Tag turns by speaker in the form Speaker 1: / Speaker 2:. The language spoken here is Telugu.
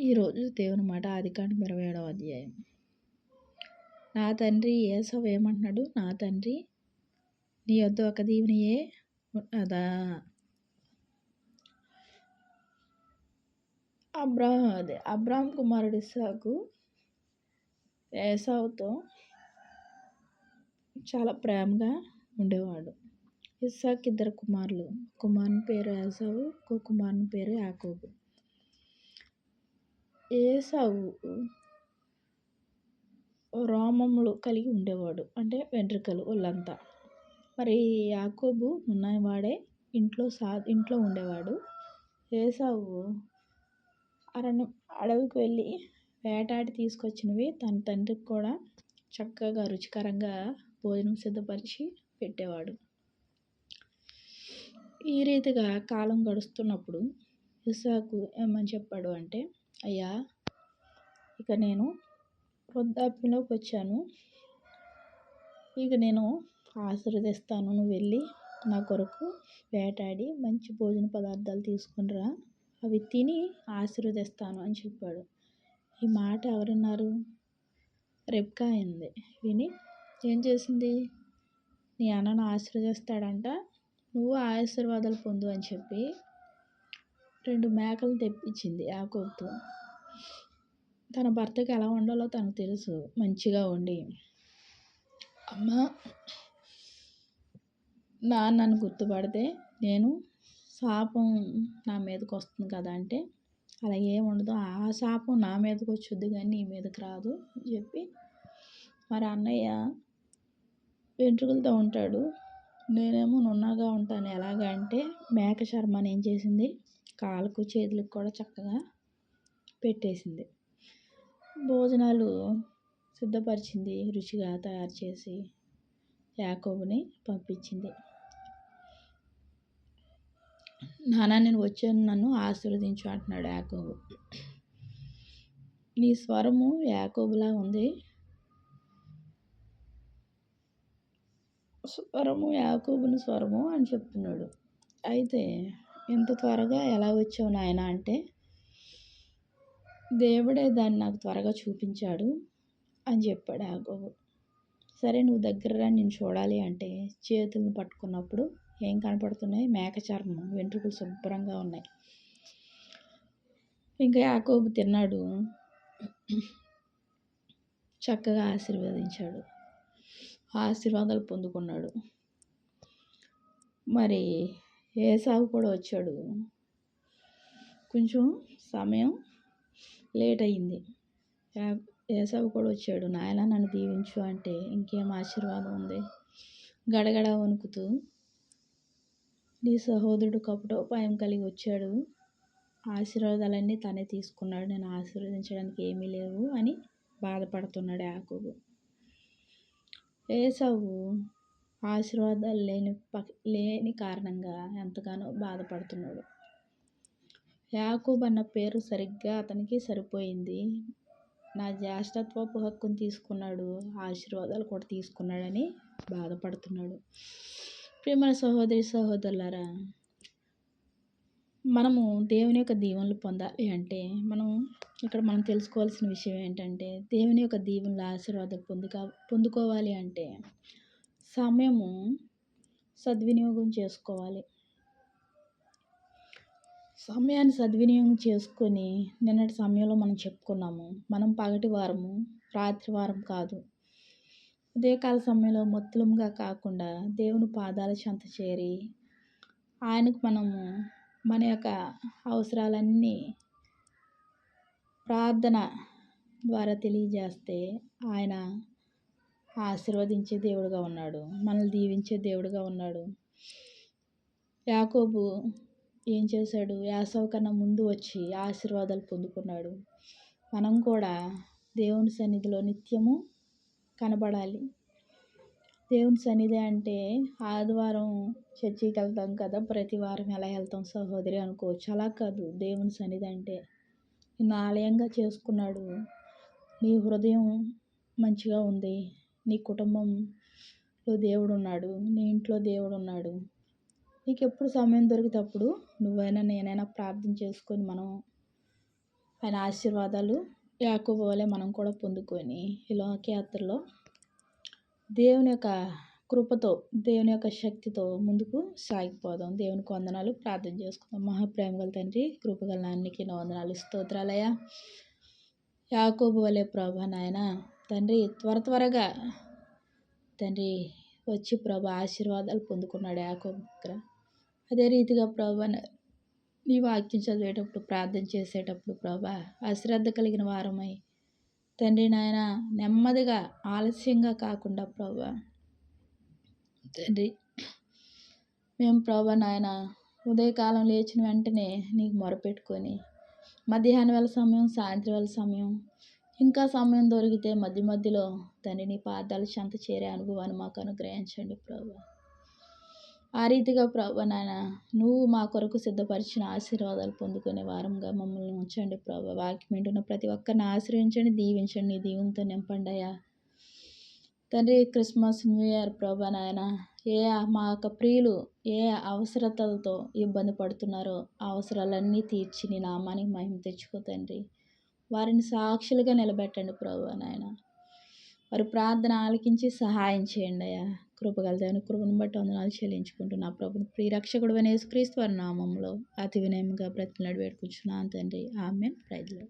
Speaker 1: ఈరోజు దేవుని మాట ఆదికాండం ఇరవై ఏడవ అధ్యాయం. నా తండ్రి ఏసవ్ ఏమంటున్నాడు? నా తండ్రి నీ వద్ద ఒక దీవునియే ఉన్నదా? అబ్రా అదే అబ్రాహం కుమారుడు ఇస్సాకు ఏసావుతో చాలా ప్రేమగా ఉండేవాడు. ఇస్సాక్ ఇద్దరు కుమారులు. కుమారుని పేరు ఏసావు కుమారుని పేరు యాకోబు. ఏసావు రోమములు కలిగి ఉండేవాడు. అంటే వెంట్రుకలు వాళ్ళంతా మరి యాకోబు ఉన్నవాడే ఇంట్లో సా ఇంట్లో ఉండేవాడు. ఏసావు అరణ్యం అడవికి వెళ్ళి వేటాడి తీసుకొచ్చినవి తన తండ్రికి కూడా చక్కగా రుచికరంగా భోజనం సిద్ధపరిచి పెట్టేవాడు. ఈ రీతిగా కాలం గడుస్తున్నప్పుడు ఇసాకు ఏమని చెప్పాడు అంటే అయ్యా ఇక నేను వృద్ధాప్యంలోకి వచ్చాను ఇక నేను ఆశీర్వదిస్తాను. నువ్వు వెళ్ళి నా కొరకు వేటాడి మంచి భోజన పదార్థాలు తీసుకునిరా అవి తిని ఆశీర్వదిస్తాను అని చెప్పాడు. ఈ మాట ఎవరున్నారు? రెప్కా అయింది. విని ఏం చేసింది? నీ అన్నను ఆశీర్వదిస్తాడంట. నువ్వు ఆశీర్వాదాలు పొందు అని చెప్పి రెండు మేకలు తెప్పించింది ఆ యాకోబ్తో తన భర్తకి ఎలా ఉండాలో తనకు తెలుసు. మంచిగా ఉండి అమ్మ నాన్న నన్ను గుర్తుపడితే నేను శాపం నా మీదకి వస్తుంది కదా అంటే అలా ఏముండదు ఆ శాపం నా మీదకి వచ్చుద్ది కానీ నీ మీదకి రాదు అని చెప్పి మరి అన్నయ్య వెంట్రుకలతో ఉంటాడు. నేనేమో నున్నగా ఉంటాను ఎలాగ? అంటే మేక చర్మని ఏం చేసింది కాళ్ళకు చేతులకు కూడా చక్కగా పెట్టేసింది. భోజనాలు సిద్ధపరిచింది. రుచిగా తయారు చేసి యాకోబుని పంపించింది. నాన్న నేను వచ్చాను నన్ను ఆశీర్వదించు అంటున్నాడు యాకోబు. నీ స్వరము యాకోబులా ఉంది. స్వరము యాకోబుని స్వరము అని చెప్తున్నాడు. అయితే ఇంత త్వరగా ఎలా వచ్చావు నాయన అంటే దేవుడే దాన్ని నాకు త్వరగా చూపించాడు అని చెప్పాడు యాకోబు. సరే నువ్వు దగ్గర నేను చూడాలి అంటే చేతులను పట్టుకున్నప్పుడు ఏం కనపడుతున్నాయి? మేక చర్మం వెంట్రుకలు శుభ్రంగా ఉన్నాయి. ఇంకా యాకోబు తిన్నాడు. చక్కగా ఆశీర్వదించాడు. ఆశీర్వాదాలు పొందుకున్నాడు. మరి ఏసావు కూడా వచ్చాడు. కొంచెం సమయం లేట్ అయింది. ఏసావు కూడా వచ్చాడు. నాయన నన్ను దీవించు అంటే ఇంకేం ఆశీర్వాదం ఉంది? గడగడ వణుకుతూ నీ సహోదరుడు కపటోపాయం కలిగి వచ్చాడు. ఆశీర్వాదాలన్నీ తనే తీసుకున్నాడు. నేను ఆశీర్వదించడానికి ఏమీ లేవు అని బాధపడుతున్నాడు యాకోబు. ఏసావు ఆశీర్వాదాలు లేని లేని కారణంగా ఎంతగానో బాధపడుతున్నాడు. యాకూబ్ అన్న పేరు సరిగ్గా అతనికి సరిపోయింది. నా జ్యేష్ఠత్వపు హక్కును తీసుకున్నాడు ఆశీర్వాదాలు కూడా తీసుకున్నాడని బాధపడుతున్నాడు. ప్రియమైన సహోదరి సహోదరులారా మనము దేవుని యొక్క దీవెనలు పొందాలి అంటే మనం ఇక్కడ మనం తెలుసుకోవాల్సిన విషయం ఏంటంటే దేవుని యొక్క దీవెనలు ఆశీర్వాదం పొందుక పొందుకోవాలి అంటే సమయము సద్వినియోగం చేసుకోవాలి. సమయాన్ని సద్వినియోగం చేసుకొని నిన్నటి సమయంలో మనం చెప్పుకున్నాము. మనం పగటి వారము రాత్రి వారం కాదు. ఉదయకాల సమయంలో మొత్తులంగా కాకుండా దేవుని పాదాల చెంత చేరి ఆయనకు మనము మన యొక్క అవసరాలన్నీ ప్రార్థన ద్వారా తెలియజేస్తే ఆయన ఆశీర్వదించే దేవుడుగా ఉన్నాడు. మనల్ని దీవించే దేవుడుగా ఉన్నాడు. యాకోబు ఏం చేశాడు? యాసవ కన్నా ముందు వచ్చి ఆశీర్వాదాలు పొందుకున్నాడు. మనం కూడా దేవుని సన్నిధిలో నిత్యము కనబడాలి. దేవుని సన్నిధి అంటే ఆదివారం చర్చికి వెళ్తాం కదా ప్రతి వారం ఎలా వెళ్తాం సహోదరి అనుకోవచ్చు. అలా కాదు. దేవుని సన్నిధి అంటే నిన్ను ఆలయంగా చేసుకున్నాడు. నీ హృదయం మంచిగా ఉంది. నీ కుటుంబంలో దేవుడు ఉన్నాడు నీ ఇంట్లో దేవుడు ఉన్నాడు నీకు ఎప్పుడు సమయం దొరికితే అప్పుడు నువ్వైనా నేనైనా ప్రార్థన చేసుకొని మనం ఆయన ఆశీర్వాదాలు యాకోబు వలె మనం కూడా పొందుకొని ఈ లోకయాత్రలో దేవుని యొక్క కృపతో దేవుని యొక్క శక్తితో ముందుకు సాగిపోదాం. దేవునికి వందనాలు. ప్రార్థన చేసుకుందాం. మహాప్రేమ గల తండ్రి కృపగల నాన్నకి నా వందనాలు. స్తోత్రాలయ యాకోబు వలె ప్రభా నాయన తండ్రి త్వర త్వరగా తండ్రి వచ్చి ప్రభా ఆశీర్వాదాలు పొందుకున్నాడు యాకోబు దగ్గర. అదే రీతిగా ప్రభా నీ వాక్యం చదివేటప్పుడు ప్రార్థన చేసేటప్పుడు ప్రభా అశ్రద్ధ కలిగిన వారమై తండ్రి నాయన నెమ్మదిగా ఆలస్యంగా కాకుండా ప్రభా తండ్రి మేము ప్రభా నాయన ఉదయకాలం లేచిన వెంటనే నీకు మొరపెట్టుకొని మధ్యాహ్నం వేళ సమయం సాయంత్రం వేళ సమయం ఇంకా సమయం దొరికితే మధ్య మధ్యలో తండ్రి నీ పాదాలు చెంత చేరే అనుభవాన్ని మాకు అనుగ్రహించండి ప్రభు. ఆ రీతిగా ప్రభా నాయన నువ్వు మా కొరకు సిద్ధపరిచిన ఆశీర్వాదాలు పొందుకునే వారంగా మమ్మల్ని ఉంచండి ప్రభా. వాక్యం వింటున్న ప్రతి ఒక్కరిని ఆశ్రయించండి దీవించండి నీ దీవులతో నింపండి అయ్యా తండ్రి క్రిస్మస్ న్యూ ఇయర్ ప్రభు నాయన ఏ మా యొక్క ప్రియులు ఏ అవసరతలతో ఇబ్బంది పడుతున్నారో ఆ అవసరాలన్నీ తీర్చి నీ నామానికి మహిమ తెచ్చుకో తండ్రి. వారిని సాక్షులుగా నిలబెట్టండి ప్రభు నాయన. వారి ప్రార్థన ఆలకించి సహాయం చేయండి అయ్యా. కృపగల దేవుని కృపను బట్టి వందనాలు చెల్లించుకుంటున్నా ప్రభుని ప్రియరక్షకుడు వినేసుక్రీస్తు వారి నామంలో అతి వినయంగా బ్రతిలాడి వేడుకుంటున్నాను తండ్రి. ఆమె ప్రైజ్లో